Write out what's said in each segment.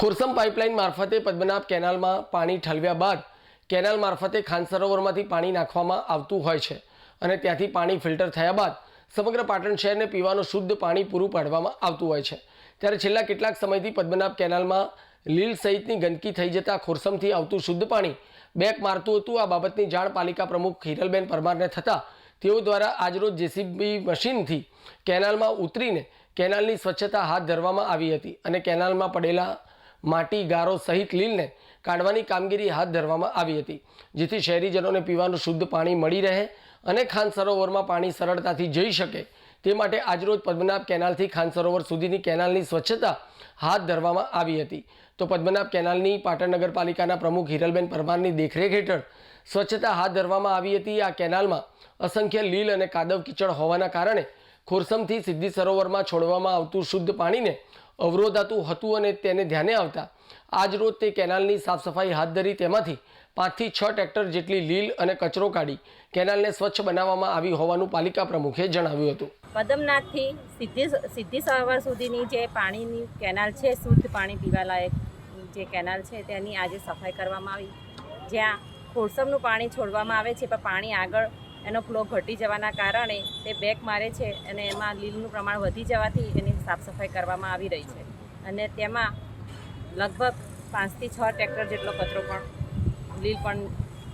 ખોરસમ pipeline મારફતે પદ્મનાભ કેનાલમાં પાણી ઠલવ્યા બાદ કેનાલ મારફતે ખાન સરોવરમાંથી પાણી નાખવામાં આવતું હોય છે અને ત્યાંથી પાણી ફિલ્ટર થયા બાદ સમગ્ર પાટણ શહેરને પીવાનું શુદ્ધ પાણી પૂરું પાડવામાં આવતું હોય છે. ત્યારે છેલ્લા કેટલાક સમયથી પદ્મનાભ કેનાલમાં લીલ સહિતની ગંદકી થઈ જતા ખોરસમથી આવતું શુદ્ધ પાણી બેક મારતું હતું. આ બાબતની જાણ પાલિકા પ્રમુખ હિરલબેન પરમારને થતાં તેઓ દ્વારા આજરોજ જેસીબી મશીનથી કેનાલમાં ઉતરીને કેનાલની સ્વચ્છતા હાથ ધરવામાં આવી હતી અને કેનાલમાં પડેલા માટી, ગારો સહિત લીલને કાઢવાની કામગીરી હાથ ધરવામાં આવી હતી, જેથી શહેરીજનોને પીવાનું શુદ્ધ પાણી મળી રહે અને ખાન સરોવરમાં પાણી સરળતાથી જઈ શકે. તે માટે આજરોજ પદ્મનાભ કેનાલથી ખાન સરોવર સુધીની કેનાલની સ્વચ્છતા હાથ ધરવામાં આવી હતી. તો પદ્મનાભ કેનાલની પાટણ નગરપાલિકાના પ્રમુખ હિરલબેન પરમારની દેખરેખ હેઠળ સ્વચ્છતા હાથ ધરવામાં આવી હતી. આ કેનાલમાં અસંખ્ય લીલ અને કાદવ કીચડ હોવાના કારણે ખોરસમથી સિદ્ધિ સરોવરમાં છોડવામાં આવતું શુદ્ધ પાણીને અવરોધાતું હતું અને તેને ધ્યાને આવતા આજરોજ તે કેનાલની સાફ સફાઈ હાથ ધરી તેમાંથી પાંચથી છ ટ્રેક્ટર જેટલી લીલ અને કચરો કાઢી કેનાલને સ્વચ્છ બનાવવામાં આવી હોવાનું પાલિકા પ્રમુખે જણાવ્યું હતું. પદમનાથથી સિદ્ધિ સિદ્ધિ સરોવર સુધીની જે પાણીની કેનાલ છે, શુદ્ધ પાણી પીવાલાયક જે કેનાલ છે, તેની આજે સફાઈ કરવામાં આવી. જ્યાં ખોરસમનું પાણી છોડવામાં આવે છે, પણ પાણી આગળ એનો ફ્લો ઘટી જવાના કારણે તે બેક મારે છે અને એમાં લીલનું પ્રમાણ વધી જવાથી એની સાફ સફાઈ કરવામાં આવી રહી છે. અને તેમાં લગભગ પાંચથી છ ટ્રેક્ટર જેટલો કચરો પણ લીલ પણ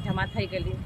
જમા થઈ ગયેલી.